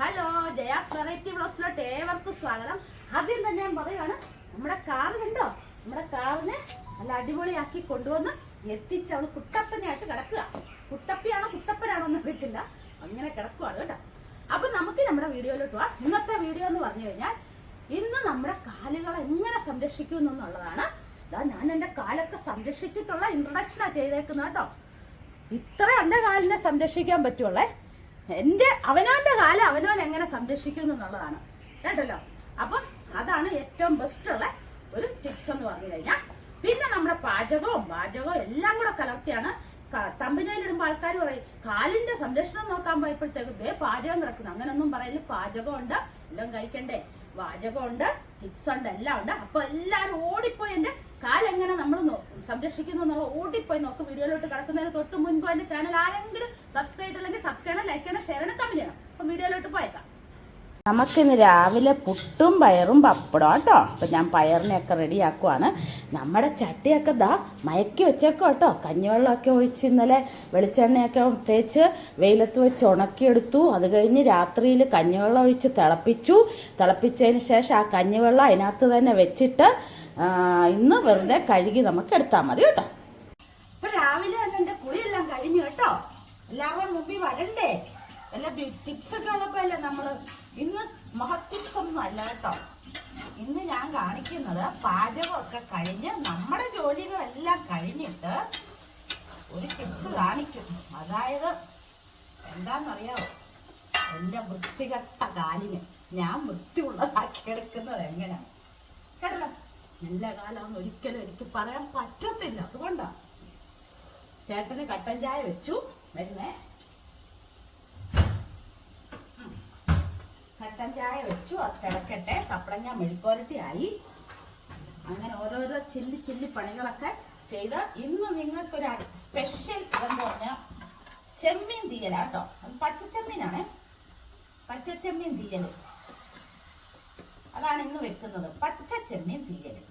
Hello Jaya's variety ബ്ലോസിലോട്ട് ഏവർക്കും സ്വാഗതം. ആദ്യം തന്നെ ഞാൻ പറയുവാണ് നമ്മുടെ കാർ കണ്ടോ? നമ്മുടെ കാറിനെ നല്ല അടിപൊളിയാക്കി കൊണ്ടുവന്ന് എത്തിച്ച് അവൾ കുട്ടപ്പനായിട്ട് കിടക്കുക. കുട്ടപ്പിയാണോ കുട്ടപ്പനാണോ എന്ന് അറിയത്തില്ല. അങ്ങനെ കിടക്കുവാണ് കേട്ടോ. അപ്പൊ നമുക്ക് നമ്മുടെ വീഡിയോയിലോട്ട് പോവാം. ഇന്നത്തെ വീഡിയോ എന്ന് പറഞ്ഞു കഴിഞ്ഞാൽ ഇന്ന് നമ്മുടെ കാലുകൾ എങ്ങനെ സംരക്ഷിക്കുന്നു എന്നുള്ളതാണ്. ഇതാ ഞാൻ എന്റെ കാലൊക്കെ സംരക്ഷിച്ചിട്ടുള്ള ഇൻട്രൊഡക്ഷനാണ് ചെയ്തേക്കുന്നത് കേട്ടോ. ഇത്ര എന്റെ കാലിനെ സംരക്ഷിക്കാൻ പറ്റുള്ളേ എന്റെ അവനവന്റെ കാലം അവനവൻ എങ്ങനെ സംരക്ഷിക്കുന്നു എന്നുള്ളതാണ്. കേട്ടല്ലോ? അപ്പം അതാണ് ഏറ്റവും ബെസ്റ്റ് ഉള്ള ഒരു ടിപ്സ് എന്ന് പറഞ്ഞു കഴിഞ്ഞാൽ പിന്നെ നമ്മുടെ പാചകവും പാചകവും എല്ലാം കൂടെ കലർത്തിയാണ് തമ്പനയിലിടുമ്പോൾ ആൾക്കാർ പറയും കാലിന്റെ സംരക്ഷണം നോക്കാൻ പോയപ്പോഴത്തേക്ക് ദേ പാചകം കിടക്കുന്നു. അങ്ങനൊന്നും പാചകം പാചകമുണ്ട് എല്ലാം കഴിക്കണ്ടേ. പാചകമുണ്ട് ടിപ്സ് ഉണ്ട് എല്ലാം ഉണ്ട്. അപ്പൊ എല്ലാവരും ഓടിപ്പോയി എന്റെ കാലെങ്ങനെ നമ്മൾ സംരക്ഷിക്കുന്നു എന്നുള്ള ഓടിപ്പോയി നോക്ക്. വീഡിയോയിലോട്ട് കിടക്കുന്നതിന് തൊട്ട് മുൻപ് എന്റെ ചാനൽ ആരെങ്കിലും സബ്സ്ക്രൈബ് ചെയ്തില്ലെങ്കിൽ സബ്സ്ക്രൈബ് ചെയ്യണം ലൈക്ക് ചെയ്യണം ഷെയർ ചെയ്യണം കമന്റ് ചെയ്യണം. അപ്പൊ വീഡിയോയിലോട്ട് പോയേക്കാം. നമുക്കിന്ന് രാവിലെ പുട്ടും പയറും പപ്പടം കേട്ടോ അപ്പം ഞാൻ പയറിനെയൊക്കെ റെഡിയാക്കുവാണ്. നമ്മുടെ ചട്ടിയൊക്കെ ദാ മയക്കി വെച്ചേക്കോ കേട്ടോ. കഞ്ഞിവെള്ളമൊക്കെ ഒഴിച്ച് ഇന്നലെ വെളിച്ചെണ്ണയൊക്കെ തേച്ച് വെയിലത്ത് വെച്ച് ഉണക്കിയെടുത്തു. അത് കഴിഞ്ഞ് രാത്രിയിൽ കഞ്ഞിവെള്ളം ഒഴിച്ച് തിളപ്പിച്ചു. തിളപ്പിച്ചതിന് ശേഷം ആ കഞ്ഞിവെള്ളം അതിനകത്ത് തന്നെ വെച്ചിട്ട് ഇന്ന് വെറുതെ കഴുകി നമുക്ക് എടുത്താൽ മതി കേട്ടോ. ഇപ്പൊ രാവിലെ അതിന്റെ കുളിയെല്ലാം കഴിഞ്ഞു കേട്ടോ. എല്ലാവരും മുമ്പിൽ വരണ്ടേ? വല്ല ടിപ്സ് ഒക്കെ ഉള്ളപ്പോ അല്ലേ നമ്മൾ ഇന്ന് മഹത് ടിപ്സ് ഒന്നും അല്ല കേട്ടോ. ഇന്ന് ഞാൻ കാണിക്കുന്നത് പാചകമൊക്കെ കഴിഞ്ഞ് നമ്മുടെ ജോലികളെല്ലാം കഴിഞ്ഞിട്ട് ഒരു ടിപ്സ് കാണിക്കും. അതായത് എന്താണെന്നറിയാമോ എന്റെ വൃത്തികെട്ട കാലിന് ഞാൻ വൃത്തിയുള്ളതാക്കി എടുക്കുന്നത് എങ്ങനെയാണ് കേട്ടല്ലോ? നല്ല കാലം ഒരിക്കലും എനിക്ക് പറയാൻ പറ്റത്തില്ല. അതുകൊണ്ടാ. ചേട്ടന് കട്ടൻ ചായ വെച്ചു. വരുന്നേ. കട്ടൻ ചായ വെച്ചു അത് തിളക്കട്ടെ പപ്പടങ്ങ മെഴുക്കോരട്ടി ആയി അങ്ങനെ ഓരോരോ ചില്ലി ചില്ലി പണികളൊക്കെ ചെയ്ത് ഇന്ന് നിങ്ങൾക്കൊരു സ്പെഷ്യൽ എന്ന് പറഞ്ഞാൽ ചെമ്മീൻ തീയലാ കേട്ടോ. അത് പച്ചച്ചെമ്മീനാണ്. പച്ചച്ചെമ്മീൻ തീയൽ അതാണ് ഇന്ന് വെക്കുന്നത്. പച്ച ചെമ്മീൻ ചിലപ്പോൾ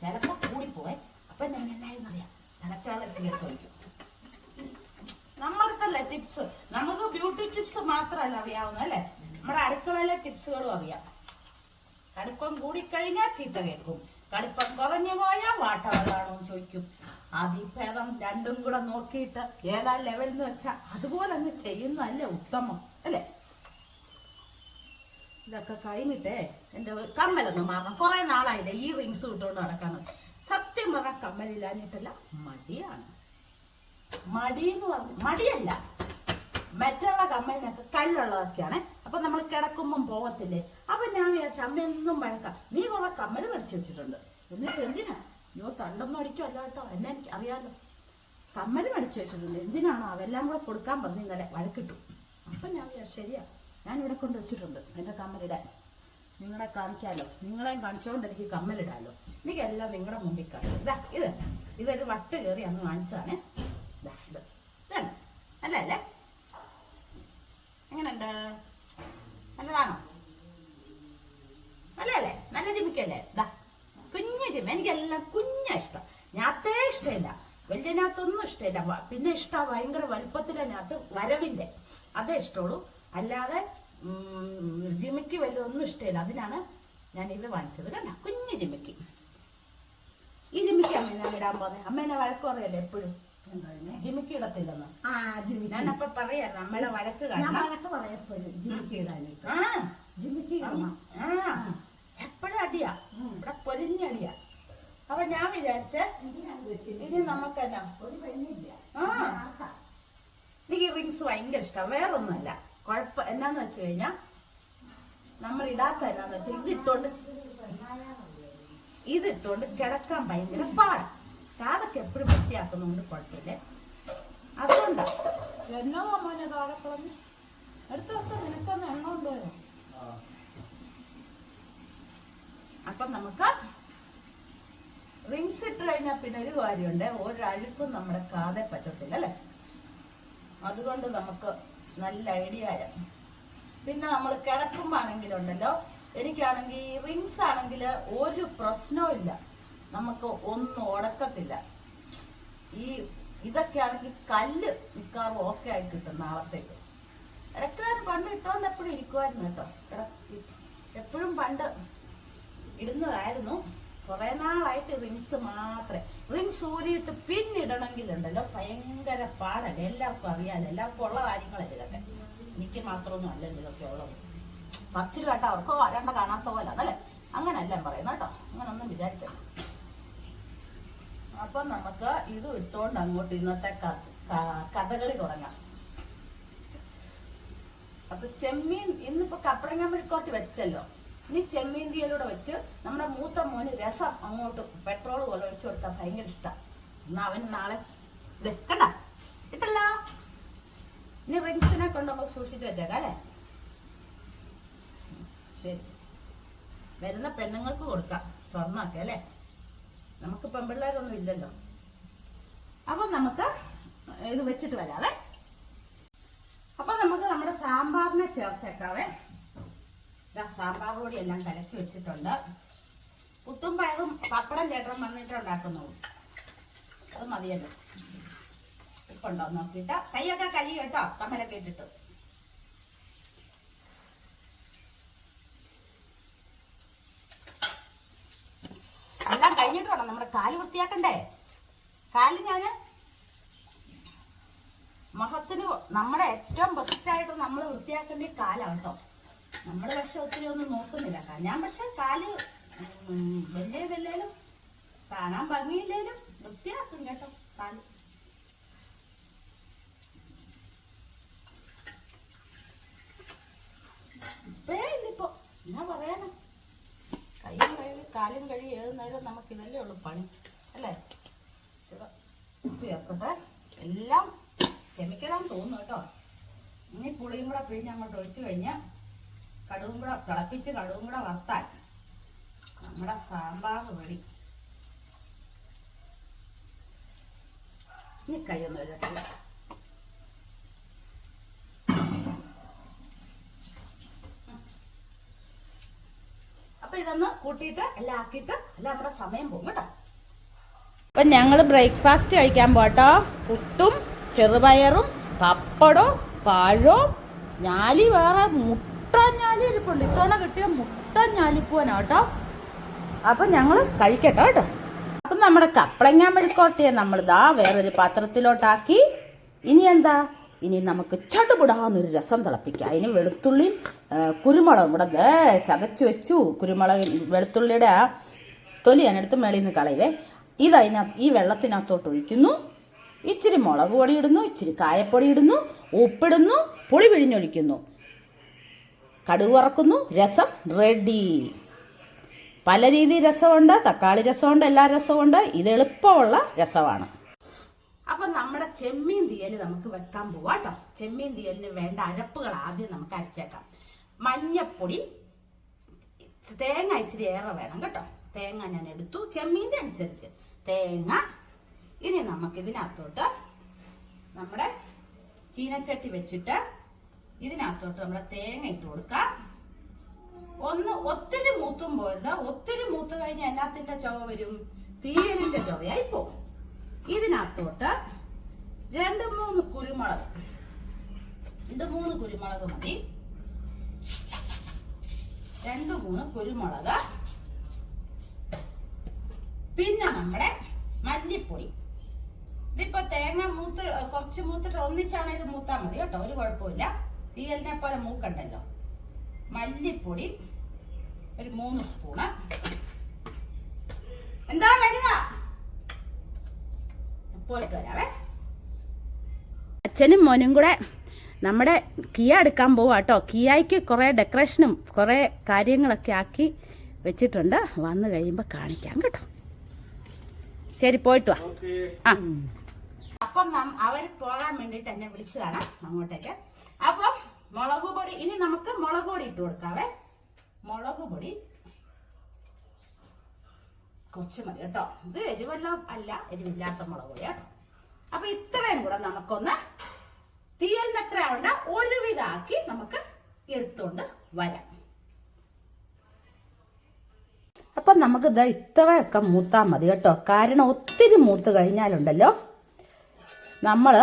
ചിലപ്പോ കൂടിപ്പോയെ അപ്പൊ ഞാൻ തിളച്ചാളെ ചേർത്ത് വയ്ക്കും നമ്മൾക്കല്ല ടിപ്സ് നമുക്ക് ബ്യൂട്ടി ടിപ്സ് മാത്രമല്ല അറിയാവുന്ന അല്ലേ? നമ്മുടെ അടുക്കളയിലെ ടിപ്സുകളും അറിയാം. കടുപ്പം കൂടിക്കഴിഞ്ഞാൽ ചീത്ത കേൾക്കും. കടുപ്പം കുറഞ്ഞു പോയാൽ വാട്ടവളാണോ ചോദിക്കും. അതിഭേദം രണ്ടും കൂടെ നോക്കിയിട്ട് ഏതാ ലെവൽ എന്ന് വെച്ചാൽ അതുപോലെ അങ്ങ് ചെയ്യുന്നതല്ലേ ഉത്തമം അല്ലേ? ഇതൊക്കെ കഴിഞ്ഞിട്ടേ എന്റെ കമ്മലൊന്ന് മാറണം. കുറെ നാളായില്ലേ ഈ റിങ്സ് ഇട്ടുകൊണ്ട് നടക്കാനും സത്യം പറഞ്ഞാൽ കമ്മലില്ലാഞ്ഞിട്ടല്ല മടിയാണ്. മടി എന്ന് പറഞ്ഞ മടിയല്ല. മറ്റുള്ള കമ്മലിനൊക്കെ കല്ലുള്ളതൊക്കെയാണ്. അപ്പൊ നമ്മൾ കിടക്കുമ്പം പോകത്തില്ലേ? അപ്പൊ ഞാൻ വിചാരിച്ചു അമ്മ എന്നും വഴക്കാം നീ കുറെ കമ്മൽ മേടിച്ചു വെച്ചിട്ടുണ്ട്. എന്നിട്ട് എന്തിനാ? അയ്യോ തണ്ടൊന്നും അടിക്കുമല്ല കേട്ടോ. എന്നെ എനിക്ക് അറിയാലോ. കമ്മൽ മേടിച്ചു വെച്ചിട്ടുണ്ട്. എന്തിനാണോ അതെല്ലാം കൂടെ കൊടുക്കാൻ പറഞ്ഞു ഇന്നലെ വഴക്കിട്ടു. അപ്പൊ ഞാൻ വിചാരിച്ചു ശരിയാ. ഞാൻ ഇവിടെ കൊണ്ട് വെച്ചിട്ടുണ്ട് എന്റെ കമ്മലിടാൻ. നിങ്ങളെ കാണിക്കാലോ. നിങ്ങളെയും കാണിച്ചുകൊണ്ട് എനിക്ക് കമ്മലിടാലോ. എനിക്കെല്ലാം നിങ്ങളുടെ മുമ്പിൽ കാണും. ഇതാ ഇത്. ഇതൊരു വട്ട് കയറി അന്ന് കാണിച്ചതാണേ. ഇതാ ഇത് ഇതാണ് അല്ല അല്ലേ? എങ്ങനെയുണ്ട് നല്ലതാണോ? നല്ലതല്ലേ നല്ല ജിമ്മിക്കല്ലേ? ഇതാ കുഞ്ഞു ജിമ്മ എനിക്കെല്ലാം കുഞ്ഞാ ഇഷ്ടം. ഞാത്തേ ഇഷ്ടമില്ല. വലിയതിനകത്തൊന്നും ഇഷ്ടമില്ല. പിന്നെ ഇഷ്ടം ഭയങ്കര വലുപ്പത്തിനകത്ത് വരവിന്റെ അതേ ഇഷ്ടമുള്ളൂ. അല്ലാതെ ജിമിക്ക് വലുതൊന്നും ഇഷ്ടമില്ല. അതിനാണ് ഞാൻ ഇത് വാങ്ങിച്ചത്. കണ്ട? കുഞ്ഞു ജിമിക്ക് ഈ ജിമിക്ക് അമ്മ ഞാൻ ഇടാൻ പോകുന്നത് അമ്മേനെ വഴക്കുറയല്ലേ എപ്പോഴും? ജിമിക്ക് ഇടത്തില്ലെന്ന്? ആ ജിമിക്ക്. ഞാനപ്പൊ പറയാ നമ്മളെ വഴക്ക് ഞാൻ കാരണം വഴക്ക് പറയപ്പോഴും ജിമിക്ക് ഇടാനായിട്ട്. ആ. ജിമിക്ക് ഇടണം. ആ. എപ്പോഴും അടിയാ. ഇവിടെ പൊരിഞ്ഞടിയാ അപ്പൊ ഞാൻ വിചാരിച്ച ഇനി നമുക്കെന്നാ? ഒരു പെണ്ണില്ല. ആ. എനിക്ക് റിങ്സ് ഭയങ്കര ഇഷ്ടം. വേറൊന്നുമല്ല. കുഴപ്പം എന്നാന്ന് വെച്ച് കഴിഞ്ഞാ നമ്മൾ ഇടാത്ത എന്നാന്ന് വെച്ചാൽ ഇതിട്ടോണ്ട് ഇതിട്ടോണ്ട് കിടക്കാൻ ഭയങ്കര പാടാ. കാതൊക്കെ എപ്പോഴും വൃത്തിയാക്കുന്നതുകൊണ്ട് കുഴപ്പമില്ലേ. അതുകൊണ്ടാ. എന്നോ മോനെ താഴെ കളഞ്ഞു അടുത്ത ദിവസം നിനക്കൊന്ന് എണ്ണ അപ്പൊ നമുക്ക് റിങ്സ് ഇട്ട് കഴിഞ്ഞാൽ പിന്നെ ഒരു കാര്യമുണ്ട്. ഒരഴുക്കും നമ്മുടെ കാതെ പറ്റത്തില്ല അല്ലേ? അതുകൊണ്ട് നമുക്ക് നല്ല ഐഡിയ ആയിരുന്നു പിന്നെ നമ്മൾ കിടക്കുമ്പോണെങ്കിലുണ്ടല്ലോ എനിക്കാണെങ്കിൽ റിങ്സ് ആണെങ്കിൽ ഒരു പ്രശ്നവും ഇല്ല. നമുക്ക് ഒന്നും ഉടക്കത്തില്ല. ഈ ഇതൊക്കെ ആണെങ്കിൽ കല്ല് മിക്കാറും ഓക്കെ ആയി കിട്ടും നാളത്തേക്ക്. ഇടക്കാരൻ പണ്ട് ഇട്ടോണ്ട് എപ്പോഴും ഇരിക്കുമായിരുന്നു കേട്ടോ. എപ്പോഴും പണ്ട് ഇടുന്നതായിരുന്നു. കുറെ നാളായിട്ട് റിങ്സ് മാത്രമേ റിങ്സ് ഊരിയിട്ട് പിന്നിടണമെങ്കിലുണ്ടല്ലോ ഭയങ്കര പാടല്ലേ? എല്ലാവർക്കും അറിയാലോ. എല്ലാവർക്കും ഉള്ള കാര്യങ്ങളല്ലേ ഇതൊക്കെ. എനിക്ക് മാത്രമൊന്നും അല്ലല്ലോ ഇതൊക്കെ ഉള്ളത്. പച്ചിൽ കേട്ടോ അവർക്കോ ആരാണ്ട കാണാത്ത പോലെ അതല്ലേ? അങ്ങനല്ല പറയുന്നത് കേട്ടോ. അങ്ങനൊന്നും വിചാരിക്കണം അപ്പൊ നമുക്ക് ഇത് ഇട്ടുകൊണ്ട് അങ്ങോട്ട് ഇന്നത്തെ കഥകളി തുടങ്ങാം. അപ്പൊ ചെമ്മീൻ ഇന്നിപ്പോ കപ്പളങ്ങ മെഴുക്കോട്ട് വെച്ചല്ലോ. ഇനി ചെമ്മീൻ തീയലൂടെ വെച്ച് നമ്മുടെ മൂത്ത മോന് രസം അങ്ങോട്ട് പെട്രോൾ പോലെ ഒഴിച്ചു കൊടുത്താൽ ഭയങ്കര ഇഷ്ടം. എന്നാ അവന് നാളെ വെക്കണ്ട ഇട്ടല്ല. ഇനി റിങ്സിനെ കൊണ്ട് നമുക്ക് സൂക്ഷിച്ചു വെച്ചേക്കാം അല്ലേ? ശരി. വരുന്ന പെണ്ണുങ്ങൾക്ക് കൊടുക്കാം. സ്വർണമൊക്കെ അല്ലേ? നമുക്ക് പെൺപിള്ളേരൊന്നും ഇല്ലല്ലോ. അപ്പൊ നമുക്ക് ഇത് വെച്ചിട്ട് വരാവേ. അപ്പൊ നമുക്ക് നമ്മുടെ സാമ്പാറിനെ ചേർത്തേക്കാവേ. ഇതാ സാമ്പാർ കൂടി എല്ലാം കലക്കി വെച്ചിട്ടുണ്ട്. പുട്ടും പയറും പപ്പടം ചേട്ടൻ വന്നിട്ട് ഉണ്ടാക്കുന്നുള്ളൂ അത് മതിയല്ലോ. ഉപ്പുണ്ടോ ഉണ്ടോ നോക്കിയിട്ട്. കൈയൊക്കെ കഴുകി കേട്ടോ കമ്മലൊക്കെ ഇട്ടിട്ട് എല്ലാം കഴിഞ്ഞിട്ട് വേണം നമ്മുടെ കാൽ വൃത്തിയാക്കണ്ടേ? കാൽ ഞാൻ മഹത്തിന് നമ്മുടെ ഏറ്റവും ബെസ്റ്റായിട്ട് നമ്മൾ വൃത്തിയാക്കേണ്ട കാലാണ് കേട്ടോ നമ്മൾ പക്ഷെ ഒത്തിരി ഒന്നും നോക്കുന്നില്ല ഞാൻ പക്ഷെ കാൽ വെല്ലേ ഇതല്ലേലും കാണാൻ ഭംഗിയില്ലേലും വൃത്തിയാക്കും കേട്ടോ കാൽ ഇപ്പേ ഇല്ലിപ്പോ എന്നാ പറയാനാ കൈയും കഴുകി കാലും കഴുകി ഏത് നേരം നമുക്ക് ഇതല്ലേ ഉള്ളൂ പണി അല്ലേ? ചേർക്കട്ടെ എല്ലാം കെമിക്കലാന്ന് തോന്നുന്നു കേട്ടോ. ഇനി പുളിയും കൂടെ പിഴിഞ്ഞ് അങ്ങോട്ട് ഒഴിച്ചു കഴിഞ്ഞാൽ കടുവും കൂടെ തിളപ്പിച്ച് കടുവും കൂടെ വറുത്താൽ നമ്മുടെ സാമ്പാർ വെടി ഇനി കൈ അപ്പൊ ഇതൊന്ന് കൂട്ടിയിട്ട് എല്ലാം ആക്കിയിട്ട് എല്ലാം നമ്മുടെ സമയം പോകും കേട്ടോ. അപ്പൊ ഞങ്ങൾ ബ്രേക്ക്ഫാസ്റ്റ് കഴിക്കാൻ പോട്ടോ പുട്ടും ചെറുപയറും പപ്പടവും പഴവും ഞാലി വേറെ മുട്ട ഞാലി ഇരിപ്പുണ്ട്. ഇത്തവണ കിട്ടിയ മുട്ട ഞാലിപ്പൂവനാ കേട്ടോ. അപ്പൊ ഞങ്ങൾ കഴിക്കട്ടോ കേട്ടോ. അപ്പൊ നമ്മുടെ കപ്പളങ്ങ മെഴുക്കോട്ടയെ നമ്മൾ ഇതാ വേറൊരു പാത്രത്തിലോട്ടാക്കി. ഇനി എന്താ? ഇനി നമുക്ക് ചടുപുടാന്നൊരു രസം തിളപ്പിക്കാം. അതിന് വെളുത്തുള്ളിയും കുരുമുളകും കൂടെ ദേ ചതച്ചു വെച്ചു. കുരുമുളക് വെളുത്തുള്ളിയുടെ ആ തൊലി ഞാനെടുത്ത് മേളിൽ നിന്ന് കളയുവേ. ഇത് അതിനകത്ത് ഈ വെള്ളത്തിനകത്തോട്ട് ഒഴിക്കുന്നു. ഇച്ചിരി മുളക് പൊടി ഇടുന്നു ഇച്ചിരി കായപ്പൊടി ഇടുന്നു ഉപ്പിടുന്നു പുളി പിഴിഞ്ഞൊഴിക്കുന്നു. കടുക് വറക്കുന്നു രസം റെഡി പല രീതി രസമുണ്ട് തക്കാളി രസമുണ്ട് എല്ലാ രസമുണ്ട്. ഇത് എളുപ്പമുള്ള രസമാണ്. അപ്പൊ നമ്മുടെ ചെമ്മീൻ തീയൽ നമുക്ക് വെക്കാൻ പോവാട്ടോ ചെമ്മീൻ തീയലിന് വേണ്ട അരപ്പുകൾ ആദ്യം നമുക്ക് അരച്ചേക്കാം. മഞ്ഞപ്പൊടി തേങ്ങ ഇച്ചിരി ഏറെ വേണം കേട്ടോ. തേങ്ങ ഞാൻ എടുത്തു. ചെമ്മീന്റെ അനുസരിച്ച് തേങ്ങ. ഇനി നമുക്ക് ഇതിനകത്തോട്ട് നമ്മുടെ ചീനച്ചട്ടി വെച്ചിട്ട് ഇതിനകത്തോട്ട് നമ്മുടെ തേങ്ങ ഇട്ട് കൊടുക്കാം. ഒന്ന് ഒത്തിരി മൂത്തും പോരുത്. ഒത്തിരി മൂത്ത് കഴിഞ്ഞ് എന്നാത്തിന്റെ ചുവ വരും? തീയലിന്റെ ചുവയായി പോകും. ഇതിനകത്തോട്ട് രണ്ട് മൂന്ന് കുരുമുളക്. രണ്ട് മൂന്ന് കുരുമുളക് മതി. രണ്ട് മൂന്ന് കുരുമുളക്. പിന്നെ നമ്മുടെ മല്ലിപ്പൊടി. ഇതിപ്പോ തേങ്ങ മൂത്ത് കുറച്ച് മൂത്തിട്ട് ഒന്നിച്ചാണേലും മൂത്താ മതി കേട്ടോ ഒരു കുഴപ്പമില്ല. തീയലിനെ പോലെ മൂക്കണ്ടല്ലോ. മല്ലിപ്പൊടി ഒരു മൂന്ന് സ്പൂണ്. എന്താ വരിക? പോയിട്ട് വരാവേ. അച്ഛനും മോനും കൂടെ നമ്മുടെ കിയ എടുക്കാൻ പോവാ കേട്ടോ കിയായ്ക്ക് കുറേ ഡെക്കറേഷനും കുറേ കാര്യങ്ങളൊക്കെ ആക്കി വെച്ചിട്ടുണ്ട്. വന്നു കഴിയുമ്പോൾ കാണിക്കാം കേട്ടോ. ശരി പോയിട്ട് വാ. ആ. അപ്പം അവർ പോകാൻ വേണ്ടിയിട്ട് എന്നെ വിളിച്ചതാണ് അങ്ങോട്ടേക്ക്. അപ്പം മുളക് പൊടി ഇനി നമുക്ക് മുളക് പൊടി ഇട്ട് കൊടുക്കാവേ. മുളക് പൊടി. കുറച്ച് മതി കേട്ടോ. ഇത് എരിവെല്ലാം അല്ല എരിവില്ലാത്ത മുളക് പൊടി കേട്ടോ. അപ്പൊ ഇത്രയും കൂടെ നമുക്കൊന്ന് തീയലിന് എത്ര ഉണ്ട് ഒരുവിധാക്കി നമുക്ക് എടുത്തുകൊണ്ട് വരാം. അപ്പം നമുക്ക് ഇത് ഇത്രയൊക്കെ മൂത്താൽ മതി കേട്ടോ. കാരണം ഒത്തിരി മൂത്ത് കഴിഞ്ഞാലുണ്ടല്ലോ നമ്മൾ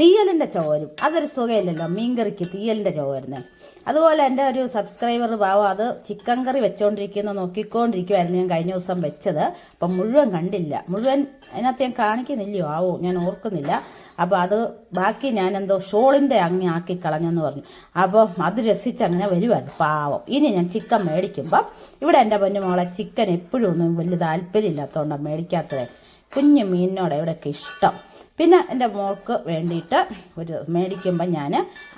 തീയലിന്റെ ചോരും. അതൊരു സുഖമില്ലല്ലോ. മീൻകറിക്ക് തീയലിന്റെ ചോരുന്നത് അതുപോലെ എന്റെ ഒരു സബ്സ്ക്രൈബർ ഭാവം അത് ചിക്കൻ കറി വെച്ചുകൊണ്ടിരിക്കുന്ന നോക്കിക്കൊണ്ടിരിക്കുമായിരുന്നു ഞാൻ കഴിഞ്ഞ ദിവസം വെച്ചത്. അപ്പം മുഴുവൻ കണ്ടില്ല. മുഴുവൻ അതിനകത്ത് ഞാൻ കാണിക്കുന്നില്ലയോ ആവോ ഞാൻ ഓർക്കുന്നില്ല. അപ്പോൾ അത് ബാക്കി ഞാൻ എന്തോ ഷോളിന്റെ അങ്ങി ആക്കി കളഞ്ഞെന്ന് പറഞ്ഞു. അപ്പോൾ അത് രസിച്ച് അങ്ങനെ വരുമായിരുന്നു പാവം. ഇനി ഞാൻ ചിക്കൻ മേടിക്കുമ്പം ഇവിടെ എന്റെ പൊന്നു മോളെ ചിക്കൻ എപ്പോഴും ഒന്നും വലിയ താല്പര്യമില്ലാത്തതുകൊണ്ടാണ് മേടിക്കാത്തത്. കുഞ്ഞു മീനിനോട് ഇവിടെയൊക്കെ ഇഷ്ടം. പിന്നെ എന്റെ മോൾക്ക് വേണ്ടിയിട്ട് ഒരു മേടിക്കുമ്പോൾ ഞാൻ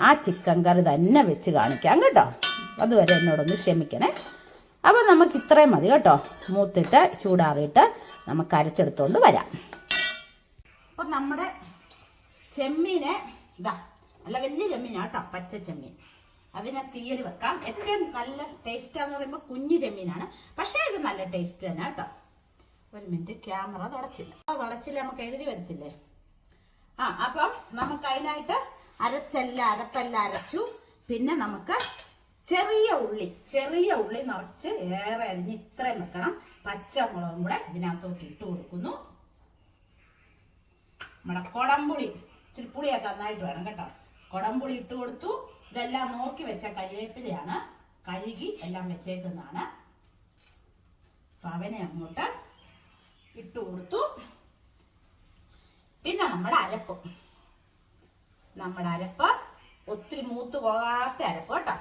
ആ ചിക്കൻ കറി തന്നെ വെച്ച് കാണിക്കാം കേട്ടോ. അതുവരെ എന്നോടൊന്ന് ക്ഷമിക്കണേ. അപ്പോൾ നമുക്ക് ഇത്രയും മതി കേട്ടോ. മൂത്തിട്ട് ചൂടാറിയിട്ട് നമുക്ക് അരച്ചെടുത്തുകൊണ്ട് വരാം. അപ്പം നമ്മുടെ ചെമ്മീനെ ഇതാ നല്ല വലിയ ചെമ്മീനാണ് കേട്ടോ പച്ച ചെമ്മീൻ. അതിനെ തീയൽ വെക്കാം. ഏറ്റവും നല്ല ടേസ്റ്റാന്ന് പറയുമ്പോൾ കുഞ്ഞു ചെമ്മീനാണ്. പക്ഷേ ഇത് നല്ല ടേസ്റ്റ് തന്നെ കേട്ടോ. ഒരു മിനിറ്റ് ക്യാമറ തുടച്ചില്ല. തുടച്ചില്ല നമുക്ക് എഴുതി വരത്തില്ലേ? ആ അപ്പം നമുക്ക് അതിനായിട്ട് അരച്ചല്ല അരപ്പല്ല അരച്ചു. പിന്നെ നമുക്ക് ചെറിയ ഉള്ളി ചെറിയ ഉള്ളി നിറച്ച് ഏറെ അരിഞ്ഞ് ഇത്രയും വെക്കണം. പച്ചമുളകും കൂടെ ഇതിനകത്തോട്ട് ഇട്ട് കൊടുക്കുന്നു. നമ്മുടെ കൊടംപുളി ഇച്ചിരി പുളിയൊക്കെ നന്നായിട്ട് വേണം കേട്ടോ. കൊടംപുളി ഇട്ട് കൊടുത്തു. ഇതെല്ലാം നോക്കി വെച്ച കരിവേപ്പിലയാണ് കഴുകി എല്ലാം വെച്ചേക്കുന്നതാണ്. അപ്പൊ അവനെ അങ്ങോട്ട് ഇട്ട് കൊടുത്തു പിന്നെ നമ്മുടെ അരപ്പ്. നമ്മുടെ അരപ്പ് ഒത്തിരി മൂത്ത് പോകാത്ത അരപ്പ് കേട്ടോ.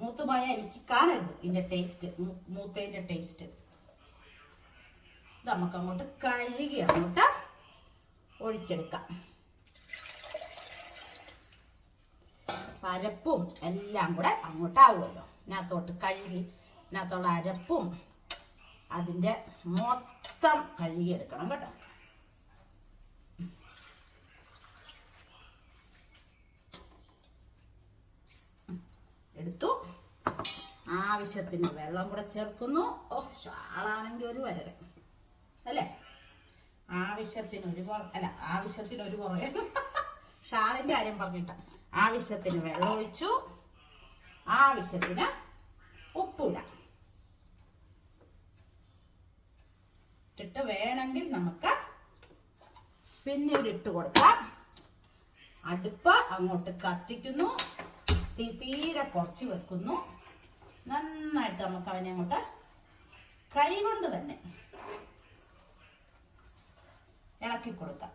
മൂത്ത് പോയാൽ എനിക്ക് കാണരുത് ഇതിന്റെ ടേസ്റ്റ് മൂത്തേന്റെ ടേസ്റ്റ് നമുക്ക് അങ്ങോട്ട് കഴുകി അങ്ങോട്ട് ഒഴിച്ചെടുക്കാം. അരപ്പും എല്ലാം കൂടെ അങ്ങോട്ടാവുമല്ലോ. ഇതിനകത്തോട്ട് കഴുകി ഇതിനകത്തുള്ള അരപ്പും അതിന്റെ മൊത്തം കഴുകിയെടുക്കണം കേട്ടോ. എടുത്തു. ആവശ്യത്തിന് വെള്ളം കൂടെ ചേർക്കുന്നു. ഓ ഷാളാണെങ്കിൽ ഒരു വരക അല്ലേ? ആവശ്യത്തിന് ഒരു അല്ല ആവശ്യത്തിന് ഒരു പുറകെ ഷാളിന്റെ കാര്യം പറഞ്ഞിട്ട. ആവശ്യത്തിന് വെള്ളം ഒഴിച്ചു. ആവശ്യത്തിന് ഉപ്പിടാം. ഇട്ടിട്ട് വേണമെങ്കിൽ നമുക്ക് പിന്നീട് ഇട്ട് കൊടുക്കാം. അടുപ്പ് അങ്ങോട്ട് കത്തിക്കുന്നു. തീ തീരെ കുറച്ച് വെക്കുന്നു. നന്നായിട്ട് നമുക്ക് അവനെ അങ്ങോട്ട് കൈ കൊണ്ട് തന്നെ ഇളക്കി കൊടുക്കാം.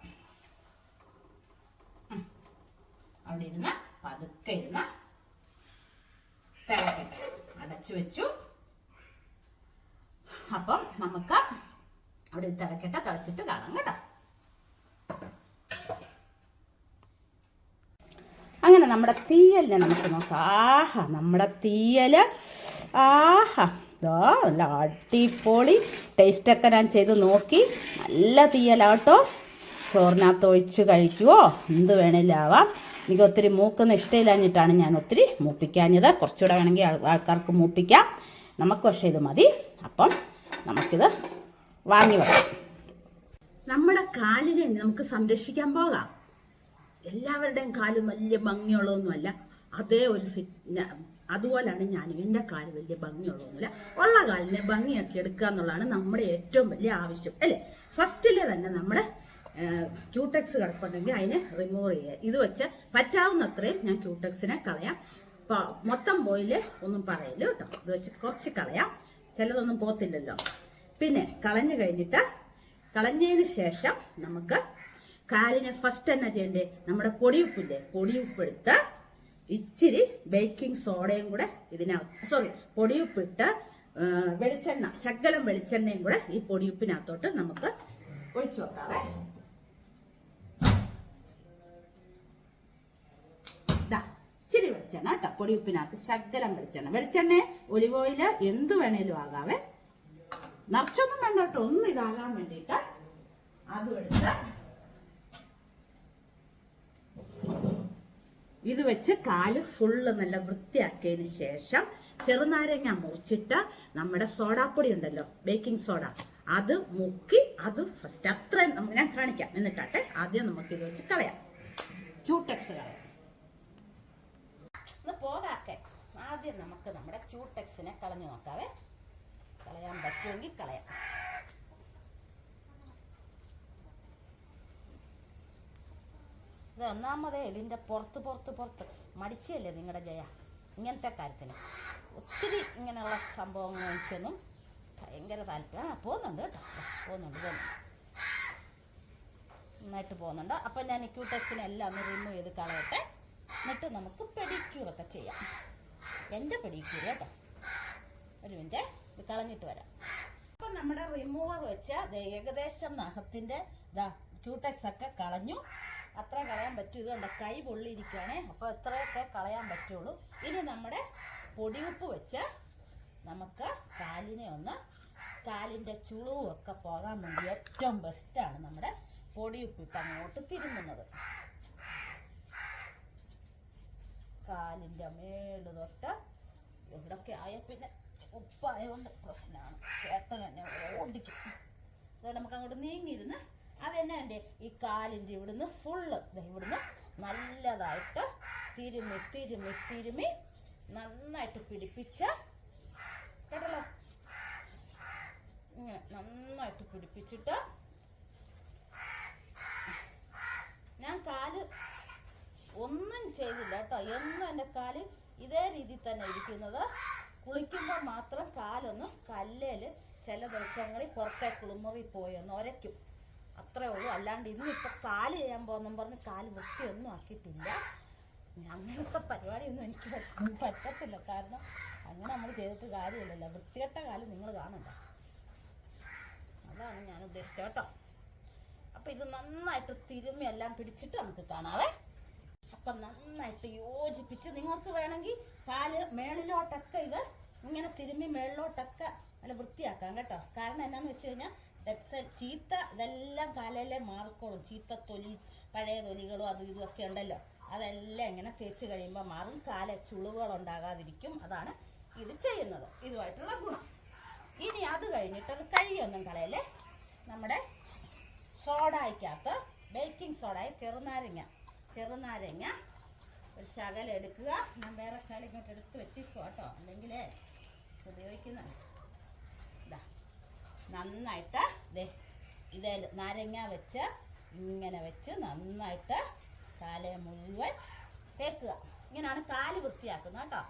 അവിടെ ഇരുന്ന് പതുക്കെ ഇരുന്ന് തിളക്കട്ടെ. അടച്ചു വെച്ചു. അപ്പം നമുക്ക് അവിടെ തിളക്കട്ടെ തിളച്ചിട്ട് കാണാം കേട്ടോ. അങ്ങനെ നമ്മുടെ തീയലിനെ നമുക്ക് നോക്കാം. ആഹാ നമ്മുടെ തീയൽ ആഹാ ഇതാ നല്ല അടിപൊളി ടേസ്റ്റൊക്കെ ഞാൻ ചെയ്ത് നോക്കി. നല്ല തീയലാട്ടോ. ചോറിനകത്ത് ഒഴിച്ച് കഴിക്കുവോ? എന്ത് വേണേലും ആവാം എനിക്ക് ഒത്തിരി മൂക്കുന്ന ഇഷ്ടമില്ലാഞ്ഞിട്ടാണ് ഞാൻ ഒത്തിരി മൂപ്പിക്കാഞ്ഞത്. കുറച്ചുകൂടെ വേണമെങ്കിൽ ആൾ- ആൾക്കാർക്ക് മൂപ്പിക്കാം. നമുക്ക് പക്ഷേ ഇത് മതി. അപ്പം നമുക്കിത് വാങ്ങി വെക്കാം നമ്മുടെ കാലിനെ നമുക്ക് സംരക്ഷിക്കാൻ പോകാം. എല്ലാവരുടെയും കാൽ വലിയ ഭംഗിയുള്ളതൊന്നുമല്ല. അതേ ഒരു അതുപോലെയാണ് ഞാനും എന്റെ കാൽ വലിയ ഭംഗിയുള്ളതൊന്നുമില്ല. ഉള്ള കാലിനെ ഭംഗിയാക്കി എടുക്കുക എന്നുള്ളതാണ് നമ്മുടെ ഏറ്റവും വലിയ ആവശ്യം അല്ലേ? ഫസ്റ്റിലെ തന്നെ നമ്മുടെ ക്യൂടെക്സ് കിടപ്പുണ്ടെങ്കിൽ അതിനെ റിമൂവ് ചെയ്യുക. ഇത് വെച്ച് പറ്റാവുന്നത്രയും ഞാൻ ക്യൂടെക്സിനെ കളയാം. മൊത്തം പോയിൽ ഒന്നും പറയില്ല കേട്ടോ. ഇത് വെച്ച് കുറച്ച് കളയാം. ചിലതൊന്നും പോത്തില്ലല്ലോ. പിന്നെ കളഞ്ഞു കഴിഞ്ഞിട്ട് കളഞ്ഞതിന് ശേഷം നമുക്ക് കാലിനെ ഫസ്റ്റ് എന്നാ ചെയ്യണ്ടേ? നമ്മുടെ പൊടിയുപ്പില്ലേ? പൊടിയുപ്പെടുത്ത് ഇച്ചിരി ബേക്കിംഗ് സോഡയും കൂടെ ഇതിനകത്ത് സോറി പൊടിയുപ്പിട്ട് വെളിച്ചെണ്ണ ശകലം വെളിച്ചെണ്ണയും കൂടെ ഈ പൊടിയുപ്പിനകത്തോട്ട് നമുക്ക് ഒഴിച്ചു വെക്കാവേ. ഇച്ചിരി വെളിച്ചെണ്ണ കേട്ടോ പൊടിയുപ്പിനകത്ത് ശകലം വെളിച്ചെണ്ണ. വെളിച്ചെണ്ണ ഒലിവ് എന്ത് വേണേലും ആകാവേ. നിറച്ചൊന്നും വേണ്ട കേട്ടോ ഒന്ന് ഇതാകാൻ വേണ്ടിയിട്ട്. അതും എടുത്ത് ഇത് വെച്ച് കാൽ ഫുള്ള് നല്ല വൃത്തിയാക്കിയതിന് ശേഷം ചെറുനാരങ്ങ മുറിച്ചിട്ട് നമ്മുടെ സോഡാപ്പൊടി ഉണ്ടല്ലോ ബേക്കിംഗ് സോഡ അത് മുക്കി അത് ഫസ്റ്റ് അത്രയും ഞാൻ കാണിക്കാം. എന്നിട്ടാട്ടെ ആദ്യം നമുക്ക് ഇത് വെച്ച് കളയാം. ക്യൂടെക്സ് കളയാം പോകാക്കെ ആദ്യം നമുക്ക് നമ്മുടെ ക്യൂടെക്സിനെ കളഞ്ഞു നോക്കാവേ. കളയാൻ പറ്റുമെങ്കിൽ കളയാം. ഇത് ഒന്നാമതേ ഇതിന്റെ പുറത്ത് പുറത്ത് പുറത്ത്. മടിച്ചല്ലേ നിങ്ങളുടെ ജയ? ഇങ്ങനത്തെ കാര്യത്തിന്. ഒത്തിരി ഇങ്ങനെയുള്ള സംഭവങ്ങൾ എനിക്കൊന്നും ഭയങ്കര താല്പര്യം. ആ പോകുന്നുണ്ട് കേട്ടോ. പോകുന്നുണ്ട് നന്നായിട്ട് പോകുന്നുണ്ട്. അപ്പം ഞാൻ ഈ എല്ലാം ഒന്ന് റിമൂവ് ചെയ്ത് കളയട്ടെ. എന്നിട്ട് നമുക്ക് പെഡിക്യൂറൊക്കെ ചെയ്യാം. എന്റെ പെഡിക്യൂർ കേട്ടോ. ഒരു മിനിറ്റ് ഇത് കളഞ്ഞിട്ട് വരാം. അപ്പം നമ്മുടെ റിമൂവർ വെച്ച ഏകദേശം നഖത്തിന്റെ ഇതാ ക്യൂടെക്സ് ഒക്കെ കളഞ്ഞു. അത്ര കളയാൻ പറ്റും. ഇത് കണ്ട കൈ പൊള്ളിയിരിക്കുകയാണേ അപ്പോൾ എത്രയൊക്കെ കളയാൻ പറ്റുള്ളൂ. ഇനി നമ്മുടെ പൊടിയുപ്പ് വെച്ച് നമുക്ക് കാലിനെ ഒന്ന് കാലിന്റെ ചുളിവും ഒക്കെ പോകാൻ വേണ്ടി ഏറ്റവും ബെസ്റ്റാണ് നമ്മുടെ പൊടിയുപ്പ് ഇപ്പം അങ്ങോട്ട് തിരുമുന്നത് കാലിന്റെ മേൽ തൊട്ട് എവിടൊക്കെ ആയ പിന്നെ ഉപ്പായതുകൊണ്ട് പ്രശ്നമാണ് ചേട്ടൻ എന്നെ ഓടിക്കും. അതുകൊണ്ട് നമുക്ക് അങ്ങോട്ട് നീങ്ങിയിരുന്ന് അതെന്നെ എന്റെ ഈ കാലിന്റെ ഇവിടുന്ന് ഫുള്ള് ഇവിടുന്ന് നല്ലതായിട്ട് തിരുമി തിരുമി തിരുമി നന്നായിട്ട് പിടിപ്പിച്ച കേട്ടല്ലോ? നന്നായിട്ട് പിടിപ്പിച്ചിട്ട് ഞാൻ കാൽ ഒന്നും ചെയ്തില്ല കേട്ടോ. എന്നും എന്റെ കാൽ ഇതേ രീതിയിൽ തന്നെ ഇരിക്കുന്നത്. കുളിക്കുമ്പോൾ മാത്രം കാലൊന്ന് കല്ലേൽ ചില ദിവസങ്ങളിൽ പുറത്തെ കുളിമുറി ഒന്ന് ഒരയ്ക്കും. അത്രേ ഉള്ളൂ. അല്ലാണ്ട് ഇന്നിപ്പോൾ കാൽ ചെയ്യാൻ പോകുന്നു പറഞ്ഞ് കാൽ വൃത്തിയൊന്നും ആക്കിയിട്ടില്ല. അങ്ങനത്തെ പരിപാടിയൊന്നും എനിക്ക് പറ്റത്തില്ല. കാരണം അങ്ങനെ നമ്മൾ ചെയ്തിട്ട് കാര്യമില്ലല്ലോ. വൃത്തികെട്ട കാലം നിങ്ങൾ കാണണ്ട. അതാണ് ഞാൻ ഉദ്ദേശിച്ചത് കേട്ടോ. അപ്പം ഇത് നന്നായിട്ട് തിരുമ്മി എല്ലാം പിടിച്ചിട്ട് നമുക്ക് കാണാവേ. അപ്പം നന്നായിട്ട് യോജിപ്പിച്ച് നിങ്ങൾക്ക് വേണമെങ്കിൽ കാൽ മേളിലോട്ടൊക്കെ ഇത് ഇങ്ങനെ തിരുമ്മി മേളിലോട്ടൊക്കെ നല്ല വൃത്തിയാക്കാം കേട്ടോ. കാരണം എന്നാന്ന് വെച്ച് കഴിഞ്ഞാൽ ചീത്ത ഇതെല്ലാം കാലയിലെ മാറിക്കോളും. ചീത്ത തൊലി പഴയ തൊലികളും അതും ഇതും ഒക്കെ ഉണ്ടല്ലോ. അതെല്ലാം ഇങ്ങനെ തേച്ച് കഴിയുമ്പോൾ മാറും. കാല ചുളിവുകൾ ഉണ്ടാകാതിരിക്കും. അതാണ് ഇത് ചെയ്യുന്നത്. ഇതുമായിട്ടുള്ള ഗുണം. ഇനി അത് കഴിഞ്ഞിട്ട് അത് കഴിയൊന്നും കളയല്ലേ? നമ്മുടെ സോഡയ്ക്കകത്ത് ബേക്കിംഗ് സോഡായി ചെറുനാരങ്ങ. ചെറുനാരങ്ങ ഒരു ശകലെടുക്കുക ഞാൻ വേറെ ശകലം ഇങ്ങോട്ട് എടുത്ത് വെച്ചിരിക്കും കേട്ടോ. അല്ലെങ്കിൽ ഉപയോഗിക്കുന്ന. ഇതാ നന്നായിട്ട് ദേ ഇതേ നാരങ്ങ വെച്ച് ഇങ്ങനെ വെച്ച് നന്നായിട്ട് കാലയെ മുഴുവൻ തേക്കുക. ഇങ്ങനെയാണ് കാൽ വൃത്തിയാക്കുന്നത് കേട്ടോ.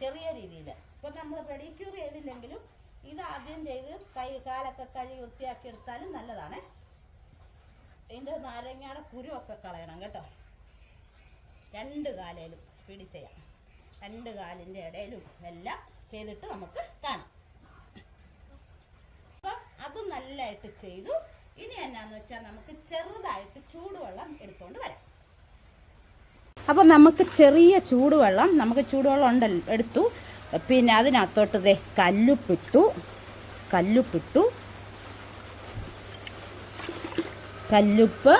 ചെറിയ രീതിയിൽ. ഇപ്പം നമ്മൾ പെഡിക്യൂർ ചെയ്തില്ലെങ്കിലും ഇത് ആദ്യം ചെയ്ത് കൈ കാലൊക്കെ കഴുകി വൃത്തിയാക്കി എടുത്താലും നല്ലതാണ്. ഇതിന്റെ നാരങ്ങയുടെ കുരുവൊക്കെ കളയണം കേട്ടോ. രണ്ട് കാലയിലും സ്പീഡിൽ ചെയ്യാം. രണ്ട് കാലിന്റെ ഇടയിലും എല്ലാം ചെയ്തിട്ട് നമുക്ക് കാണാം. അപ്പം അത് നല്ലതായിട്ട് ചെയ്തു. ഇനി എന്നാന്ന് വെച്ചാൽ നമുക്ക് ചെറുതായിട്ട് ചൂടുവെള്ളം എടുത്തുകൊണ്ട് വരാം. അപ്പം നമുക്ക് ചെറിയ ചൂടുവെള്ളം നമുക്ക് ചൂടുവെള്ളം ഉണ്ടല്ലോ എടുത്തു. പിന്നെ അതിനകത്തോട്ട് ദേ കല്ലുപ്പിട്ടു. കല്ലുപ്പിട്ടു. കല്ലുപ്പ്.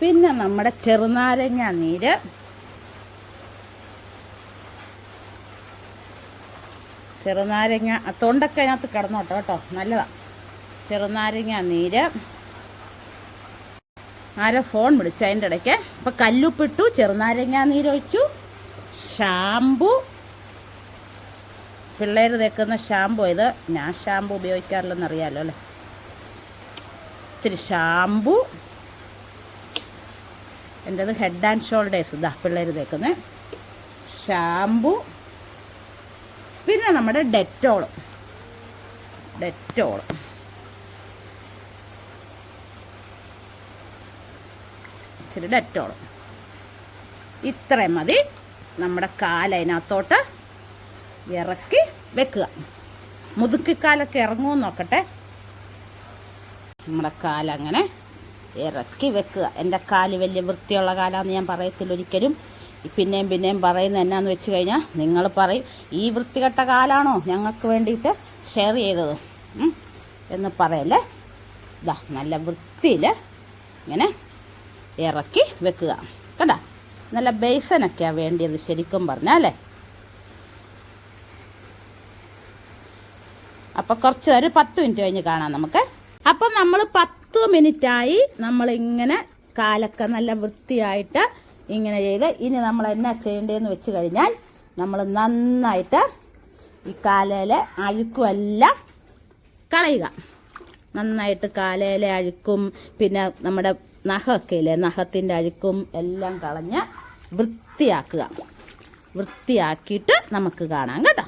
പിന്നെ നമ്മുടെ ചെറുനാരങ്ങ നീര്. ചെറുനാരങ്ങ തൊണ്ടൊക്കെ അതിനകത്ത് കിടന്നോട്ടോ കേട്ടോ നല്ലതാണ് ചെറുനാരങ്ങ നീര്. ആരോ ഫോൺ വിളിച്ചു അതിന്റെ ഇടയ്ക്ക്. അപ്പം കല്ലുപ്പിട്ടു ചെറുനാരങ്ങ നീരൊഴിച്ചു ഷാമ്പു പിള്ളേർ തേക്കുന്ന ഷാമ്പു ഇത്. ഞാൻ ഷാമ്പു ഉപയോഗിക്കാറില്ലെന്ന് അറിയാമല്ലോ അല്ലേ? ഇത്തിരി ഷാമ്പു എന്റെത് ഹെഡ് ആൻഡ് ഷോൾഡേഴ്സ് ഇതാ പിള്ളേർ തേക്കുന്നത് ഷാമ്പു പിന്നെ നമ്മുടെ ഡെറ്റോൾ ഡെറ്റോൾ ഇച്ചിരി ഡെറ്റോൾ ഇത്രയും മതി. നമ്മുടെ കാലതിനകത്തോട്ട് ഇറക്കി വെക്കുക. മുതുക്കിക്കാലൊക്കെ ഇറങ്ങുമോ നോക്കട്ടെ. നമ്മുടെ കാലങ്ങനെ ഇറക്കി വെക്കുക. എന്റെ കാൽ വലിയ വൃത്തിയുള്ള കാലാന്ന് ഞാൻ പറയത്തില്ല ഒരിക്കലും. പിന്നെയും പിന്നെയും പറയുന്നത് എന്നാന്ന് വെച്ച് കഴിഞ്ഞാൽ നിങ്ങൾ പറയും ഈ വൃത്തികെട്ട കാലാണോ ഞങ്ങൾക്ക് വേണ്ടിയിട്ട് ഷെയർ ചെയ്തത്? എന്ന് പറയല്ലേ? ഇതാ നല്ല വൃത്തിയിൽ ഇങ്ങനെ ഇറക്കി വെക്കുക. കണ്ട? നല്ല ബേസനൊക്കെയാണ് വേണ്ടിയത് ശരിക്കും പറഞ്ഞാൽ അല്ലേ? അപ്പോൾ കുറച്ച് ഒരു പത്ത് മിനിറ്റ് കഴിഞ്ഞ് കാണാം നമുക്ക്. അപ്പം നമ്മൾ പത്ത് മിനിറ്റായി നമ്മളിങ്ങനെ കാലൊക്കെ നല്ല വൃത്തിയായിട്ട് ഇങ്ങനെ ചെയ്ത് ഇനി നമ്മൾ എന്നാ ചെയ്യേണ്ടതെന്ന് വെച്ച് കഴിഞ്ഞാൽ നമ്മൾ നന്നായിട്ട് ഈ കാലയിലെ അഴുക്കുമെല്ലാം കളയുക. നന്നായിട്ട് കാലയിലെ അഴുക്കും പിന്നെ നമ്മുടെ നഖമൊക്കെ ഇല്ലേ നഖത്തിന്റെ അഴുക്കും എല്ലാം കളഞ്ഞ് വൃത്തിയാക്കുക. വൃത്തിയാക്കിയിട്ട് നമുക്ക് കാണാം കേട്ടോ.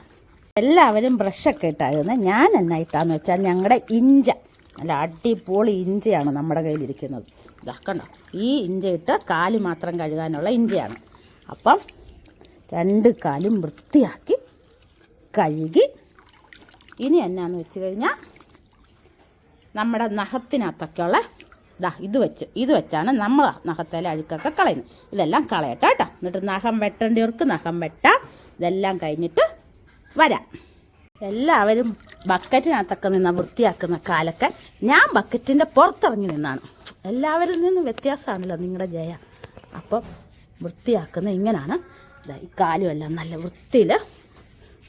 എല്ലാവരും ബ്രഷൊക്കെ ഇട്ടാകുന്നത് ഞാൻ എന്നാ ഇട്ടാന്ന് വെച്ചാൽ ഞങ്ങളുടെ ഇഞ്ച. നല്ല അടിപൊളി ഇഞ്ചയാണ് നമ്മുടെ കയ്യിലിരിക്കുന്നത്. ഇതാ കണ്ടോ? ഈ ഇഞ്ചി ഇട്ട് കാൽ മാത്രം കഴുകാനുള്ള ഇഞ്ചിയാണ്. അപ്പം രണ്ട് കാലും വൃത്തിയാക്കി കഴുകി ഇനി എന്നാന്ന് വെച്ച് കഴിഞ്ഞാൽ നമ്മുടെ നഖത്തിനകത്തൊക്കെയുള്ള ദാ ഇത് വെച്ച് ഇത് വെച്ചാണ് നമ്മൾ നഖത്തേലെ അഴുക്കൊക്കെ കളയുന്നത്. ഇതെല്ലാം കളയട്ടെ കേട്ടോ. എന്നിട്ട് നഖം വെട്ടേണ്ടവർക്ക് നഖം വെട്ടാം. ഇതെല്ലാം കഴിഞ്ഞിട്ട് വരാം. എല്ലാവരും ബക്കറ്റിനകത്തൊക്കെ നിന്ന് വൃത്തിയാക്കുന്ന കാലൊക്കെ ഞാൻ ബക്കറ്റിന്റെ പുറത്തിറങ്ങി നിന്നാണ്. എല്ലാവരിൽ നിന്നും വ്യത്യാസമാണല്ലോ നിങ്ങളുടെ ജയ. അപ്പം വൃത്തിയാക്കുന്ന ഇങ്ങനെയാണ് ഈ കാലും എല്ലാം നല്ല വൃത്തിയിൽ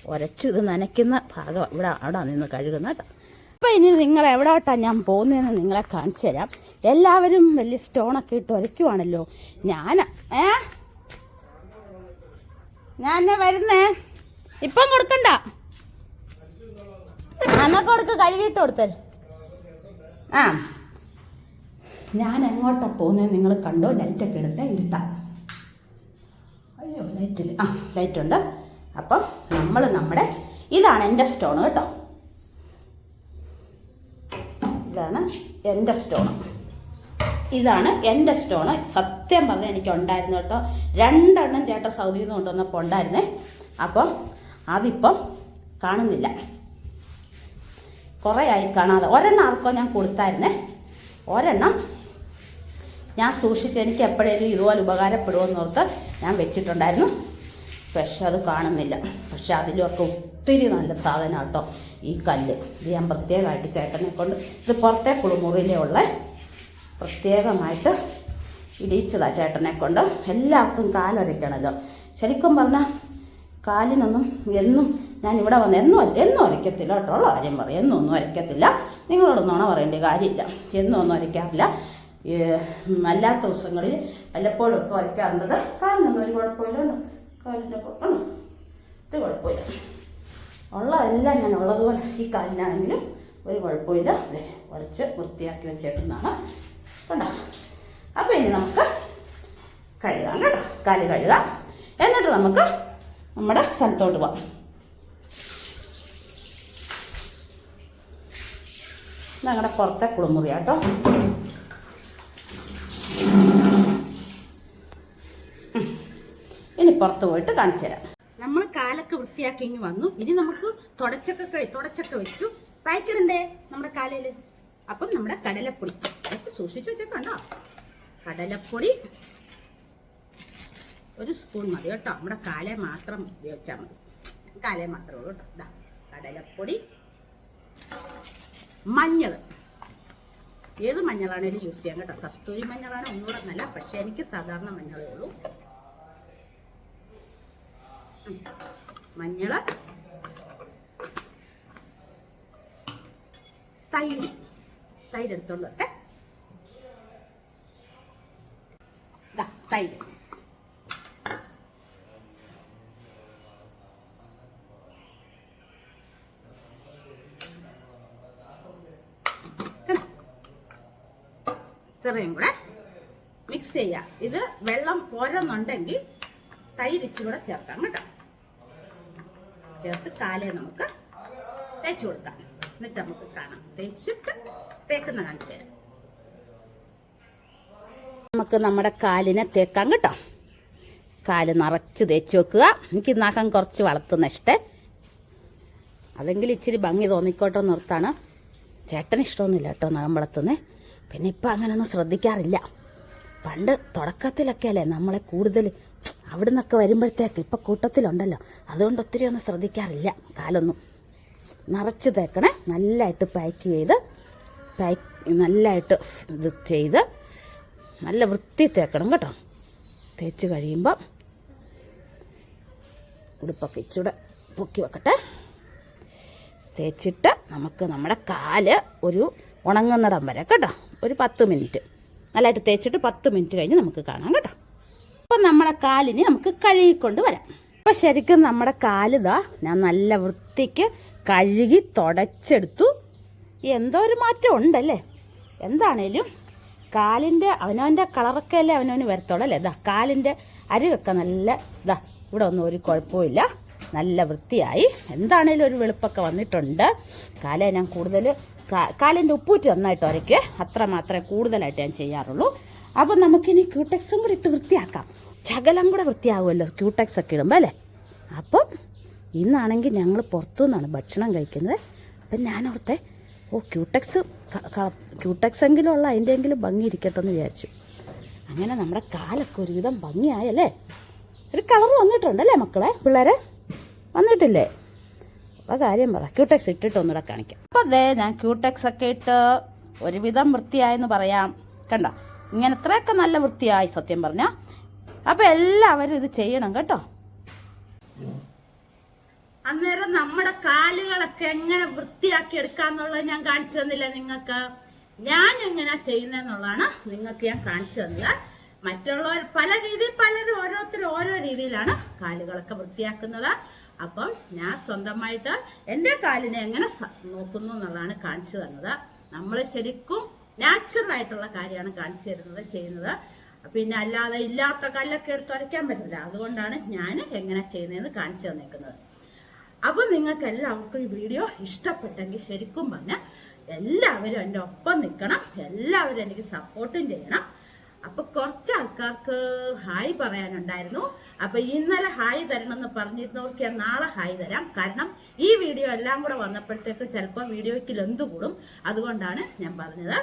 ഉരച്ച് ഇത് നനയ്ക്കുന്ന ഭാഗം ഇവിടെ അവിടെ നിന്ന് കഴുകുന്ന കേട്ടോ. അപ്പം ഇനി നിങ്ങൾ എവിടോട്ടാണ് ഞാൻ പോകുന്നതെന്ന് നിങ്ങളെ കാണിച്ചു തരാം. എല്ലാവരും വലിയ സ്റ്റോണൊക്കെ ഇട്ട് ഉരയ്ക്കുവാണല്ലോ ഞാൻ ഏ? ഞാൻ വരുന്നേ? ഇപ്പം കൊടുക്കണ്ട. അന്നൊക്കെ കൊടുക്ക് കഴുകിയിട്ട് കൊടുത്തൽ ആ. ഞാൻ എങ്ങോട്ടാണ് പോകുന്നത് നിങ്ങൾ കണ്ടോ? ലൈറ്റൊക്കെ ഇടട്ടെ ഇരുട്ടാ. അയ്യോ ലൈറ്റില്ല ആ ലൈറ്റുണ്ട്. അപ്പം നമ്മൾ നമ്മുടെ ഇതാണ് എന്റെ സ്റ്റോൺ കേട്ടോ. ഇതാണ് എന്റെ സ്റ്റോൺ ഇതാണ് എന്റെ സ്റ്റോൺ സത്യം പറഞ്ഞാൽ എനിക്ക് ഉണ്ടായിരുന്നു കേട്ടോ. രണ്ടെണ്ണം ചേട്ടൻ സൗദിയിൽ നിന്ന് കൊണ്ടുവന്നപ്പോൾ ഉണ്ടായിരുന്നേ. അപ്പം അതിപ്പം കാണുന്നില്ല. കുറേ ആയി കാണാതെ. ഒരെണ്ണം ആർക്കോ ഞാൻ കൊടുത്തായിരുന്നേ. ഒരെണ്ണം ഞാൻ സൂക്ഷിച്ച് എനിക്ക് എപ്പോഴേലും ഇതുപോലെ ഉപകാരപ്പെടുമെന്നോർത്ത് ഞാൻ വെച്ചിട്ടുണ്ടായിരുന്നു. പക്ഷെ അത് കാണുന്നില്ല. പക്ഷെ അതിലൊക്കെ ഒത്തിരി നല്ല സാധനം കേട്ടോ ഈ കല്ല്. ഇത് ഞാൻ പ്രത്യേകമായിട്ട് ചേട്ടനെ കൊണ്ട് ഇത് പുറത്തെ കുളിമുറിയിലേ ഉള്ള പ്രത്യേകമായിട്ട് ഇടിച്ചതാണ് ചേട്ടനെ കൊണ്ട്. എല്ലാവർക്കും കാലൊരയ്ക്കണമല്ലോ ശരിക്കും പറഞ്ഞാൽ കാലിനൊന്നും എന്നും ഞാൻ ഇവിടെ വന്ന് എന്നും എന്നും അരയ്ക്കത്തില്ല കേട്ടോ. ഉള്ള കാര്യം പറയും. എന്നും ഒന്നും അരയ്ക്കത്തില്ല. നിങ്ങളോട് നുണ പറയേണ്ട കാര്യമില്ല. എന്നും ഒന്നും അല്ലാത്ത ദിവസങ്ങളിൽ വല്ലപ്പോഴും ഒക്കെ വരയ്ക്കാറുള്ളത് കാലിനൊന്നും ഒരു കുഴപ്പമില്ല കേട്ടോ. കാലിന്റെ പൊക്കണം ഒരു കുഴപ്പമില്ല. ഉള്ളതെല്ലാം ഞാൻ ഉള്ളതുപോലെ ഈ കാലിനാണെങ്കിലും ഒരു കുഴപ്പമില്ല. അതെ വരച്ച് വൃത്തിയാക്കി വെച്ചേക്കുന്നതാണ്. കണ്ടോ? അപ്പോൾ ഇനി നമുക്ക് കഴുകാം കേട്ടോ. കാൽ കഴുകാം. എന്നിട്ട് നമുക്ക് നമ്മുടെ സ്ഥലത്തോട്ട് പോവാം. ഞങ്ങളുടെ പുറത്തെ കുളിമുറിയാട്ടോ ഇനി പുറത്ത് പോയിട്ട് കാണിച്ചു തരാം. നമ്മൾ കാലൊക്കെ വൃത്തിയാക്കി ഇങ്ങ് വന്നു. ഇനി നമുക്ക് തുടച്ചൊക്കെ തുടച്ചൊക്കെ വെച്ചു. പായ്ക്കിടണ്ടേ നമ്മുടെ കാലയിൽ അപ്പം നമ്മുടെ കടലപ്പൊടി. അതൊക്കെ സൂക്ഷിച്ചു വെച്ചേക്കണ്ടോ കടലപ്പൊടി ഒരു സ്പൂൺ മതി കേട്ടോ. നമ്മുടെ കാലെ മാത്രം ഉപയോഗിച്ചാൽ മതി. കാലേ മാത്രമേ ഉള്ളൂ കേട്ടോ. ഇതാ കടലപ്പൊടി മഞ്ഞൾ ഏത് മഞ്ഞളാണേലും യൂസ് ചെയ്യാം കേട്ടോ. കസ്തൂരി മഞ്ഞളാണ് ഒന്നുകൂടെ നല്ല പക്ഷേ എനിക്ക് സാധാരണ മഞ്ഞളേ ഉള്ളൂ. മഞ്ഞൾ തൈര്. തൈര് എടുത്തോളൂ തൈര്. ഇത്രയും കൂടെ മിക്സ് ചെയ്യാം. ഇത് വെള്ളം പോരെന്നുണ്ടെങ്കിൽ തൈര് ഇച്ചിരി ചേർക്കാം കേട്ടോ. ചേർത്ത് കാലേ നമുക്ക് തേച്ച് കൊടുക്കാം. എന്നിട്ട് നമുക്ക് കാണാം. തേച്ചിട്ട് തേക്കുന്ന കാണിച്ചു തരാം. നമുക്ക് നമ്മുടെ കാലിനെ തേക്കാം കേട്ടോ. കാൽ നിറച്ച് തേച്ച് വെക്കുക. എനിക്ക് നഖം കുറച്ച് വളർത്തുന്ന ഇഷ്ടേ. അതെങ്കിലും ഇച്ചിരി ഭംഗി തോന്നിക്കോട്ടെ നിർത്താണ് ചേട്ടന് ഇഷ്ടമൊന്നുമില്ല കേട്ടോ നഖം വളർത്തുന്നേ. പിന്നെ ഇപ്പം അങ്ങനെയൊന്നും ശ്രദ്ധിക്കാറില്ല. പണ്ട് തുടക്കത്തിലൊക്കെ അല്ലേ നമ്മളെ കൂടുതൽ അവിടെ നിന്നൊക്കെ വരുമ്പോഴത്തേക്ക് ഇപ്പം കൂട്ടത്തിലുണ്ടല്ലോ. അതുകൊണ്ട് ഒത്തിരി ഒന്നും ശ്രദ്ധിക്കാറില്ല കാലൊന്നും. നിറച്ച് തേക്കണേ നല്ലതായിട്ട് പാക്ക് ചെയ്ത് പാക്ക് നല്ലതായിട്ട് ഇത് ചെയ്ത് നല്ല വൃത്തി തേക്കണം കേട്ടോ. തേച്ച് കഴിയുമ്പം ഉടുപ്പൊക്കെ ഇച്ചൂടെ പൊക്കി വെക്കട്ടെ. തേച്ചിട്ട് നമുക്ക് നമ്മുടെ കാൽ ഒരു ഉണങ്ങുന്നിടം വരെ കേട്ടോ. ഒരു പത്ത് മിനിറ്റ്. നല്ലതായിട്ട് തേച്ചിട്ട് പത്ത് മിനിറ്റ് കഴിഞ്ഞ് നമുക്ക് കാണാം കേട്ടോ. അപ്പം നമ്മുടെ കാലിന് നമുക്ക് കഴുകിക്കൊണ്ട് വരാം. അപ്പം ശരിക്കും നമ്മുടെ കാലിതാ ഞാൻ നല്ല വൃത്തിക്ക് കഴുകി തുടച്ചെടുത്തു. എന്തോ ഒരു മാറ്റം ഉണ്ടല്ലേ? എന്താണേലും കാലിന്റെ അവനവന്റെ കളറൊക്കെ അല്ലേ അവനവന് വരത്തുള്ളൂ അല്ലേ? ഇതാ കാലിന്റെ അരികൊക്കെ നല്ല ഇതാ ഇവിടെ ഒന്നും ഒരു കുഴപ്പമില്ല നല്ല വൃത്തിയായി. എന്താണേലും ഒരു വെളുപ്പൊക്കെ വന്നിട്ടുണ്ട്. കാലേ ഞാൻ കൂടുതൽ കാലിന്റെ ഉപ്പൂറ്റി നന്നായിട്ട് ഉരയ്ക്ക് അത്ര മാത്രമേ കൂടുതലായിട്ട് ഞാൻ ചെയ്യാറുള്ളൂ. അപ്പം നമുക്കിനി ക്യൂടെക്സും കൂടി ഇട്ട് വൃത്തിയാക്കാം. ശകലം കൂടെ വൃത്തിയാകുമല്ലോ ക്യൂടെക്സ് ഒക്കെ ഇടുമ്പോൾ അല്ലേ? അപ്പം ഇന്നാണെങ്കിൽ ഞങ്ങൾ പുറത്തുനിന്നാണ് ഭക്ഷണം കഴിക്കുന്നത്. അപ്പം ഞാൻ ഓർത്തെ ഓ ക്യൂടെക്സ് ക്യൂടെക്സ് എങ്കിലും ഉള്ള അതിന്റെയെങ്കിലും ഭംഗി ഇരിക്കട്ടെ എന്ന് വിചാരിച്ചു. അങ്ങനെ നമ്മുടെ കാലൊക്കെ ഒരുവിധം ഭംഗിയായല്ലേ? ഒരു കളർ വന്നിട്ടുണ്ടല്ലേ മക്കളെ പിള്ളേരെ? വന്നിട്ടില്ലേ? ആ കാര്യം പറ. ക്യൂടെക്സ് ഇട്ടിട്ട് ഒന്നുകൂടെ കാണിക്കാം. അപ്പോൾ അതെ ഞാൻ ക്യൂടെക്സ് ഒക്കെ ഇട്ട് ഒരുവിധം വൃത്തിയായെന്ന് പറയാം. കണ്ടോ? ഇങ്ങനെ ഇത്രയൊക്കെ നല്ല വൃത്തിയായി സത്യം പറഞ്ഞാൽ അപ്പോൾ എല്ലാവരും ഇത് ചെയ്യണം കേട്ടോ. അന്നേരം നമ്മുടെ കാലുകളൊക്കെ എങ്ങനെ വൃത്തിയാക്കി എടുക്കാന്നുള്ളത് ഞാൻ കാണിച്ചു തന്നില്ല നിങ്ങൾക്ക്? ഞാൻ എങ്ങനെ ചെയ്യുന്നതെന്നുള്ളതാണ് നിങ്ങൾക്ക് ഞാൻ കാണിച്ചു തന്നത്. മറ്റുള്ളവർ പല രീതിയിൽ പലരും ഓരോരുത്തരും ഓരോ രീതിയിലാണ് കാലുകളൊക്കെ വൃത്തിയാക്കുന്നത്. അപ്പം ഞാൻ സ്വന്തമായിട്ട് എന്റെ കാലിനെ എങ്ങനെ നോക്കുന്നു എന്നുള്ളതാണ് കാണിച്ചു തന്നത്. നമ്മൾ ശരിക്കും നാച്ചുറൽ ആയിട്ടുള്ള കാര്യമാണ് കാണിച്ചു തരുന്നത് ചെയ്യുന്നത്. പിന്നെ അല്ലാതെ ഇല്ലാത്ത കല്ലൊക്കെ എടുത്ത് വരയ്ക്കാൻ പറ്റില്ല അതുകൊണ്ടാണ് ഞാൻ എങ്ങനെ ചെയ്യുന്നതെന്ന് കാണിച്ചു തന്നേക്കുന്നത്. അപ്പൊ നിങ്ങൾക്ക് എല്ലാവർക്കും ഈ വീഡിയോ ഇഷ്ടപ്പെട്ടെങ്കിൽ ശരിക്കും പറഞ്ഞാൽ എല്ലാവരും എന്റെ ഒപ്പം നിൽക്കണം. എല്ലാവരും എനിക്ക് സപ്പോർട്ടും ചെയ്യണം. അപ്പൊ കുറച്ച് ആൾക്കാർക്ക് ഹായ് പറയാനുണ്ടായിരുന്നു. അപ്പൊ ഇന്നലെ ഹായ് തരണം എന്ന് പറഞ്ഞിരുന്നവർക്ക് നാളെ ഹായ് തരാം. കാരണം ഈ വീഡിയോ എല്ലാം കൂടെ വന്നപ്പോഴത്തേക്ക് ചിലപ്പോൾ വീഡിയോയ്ക്ക് ലെന്ത് കൂടും? അതുകൊണ്ടാണ് ഞാൻ പറഞ്ഞത്.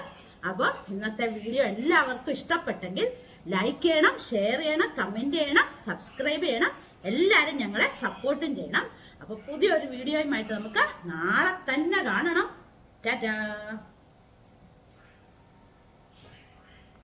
അപ്പോൾ ഇന്നത്തെ വീഡിയോ എല്ലാവർക്കും ഇഷ്ടപ്പെട്ടെങ്കിൽ ലൈക്ക് ചെയ്യണം ഷെയർ ചെയ്യണം കമന്റ് ചെയ്യണം സബ്സ്ക്രൈബ് ചെയ്യണം. എല്ലാവരും ഞങ്ങളെ സപ്പോർട്ടും ചെയ്യണം. അപ്പോൾ പുതിയൊരു വീഡിയോയുമായിട്ട് നമുക്ക് നാളെ തന്നെ കാണണം. ടാറ്റാ!